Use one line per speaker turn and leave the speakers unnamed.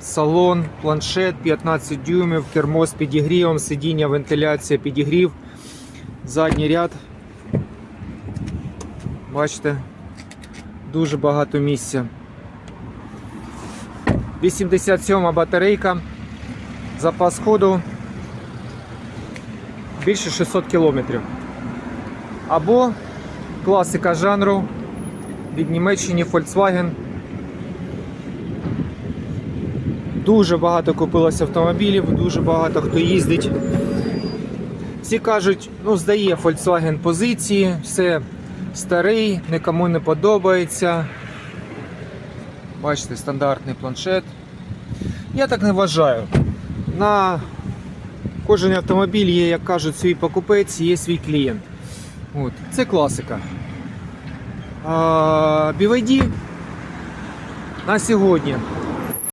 Салон, планшет 15 дюймів, кермо з підігрівом, сидіння, вентиляція, підігрів, задній ряд. Бачите, дуже багато місця. 87 батарейка, запас ходу більше 600 кілометрів. Або класика жанру від Німеччини Volkswagen. Дуже багато купилося автомобілів, дуже багато хто їздить. Всі кажуть, ну здає Volkswagen позиції, все старий, нікому не подобається. Бачите, стандартний планшет. Я так не вважаю. На кожен автомобіль є, як кажуть, свій покупець, є свій клієнт. От. Це класика. А, BYD на сьогодні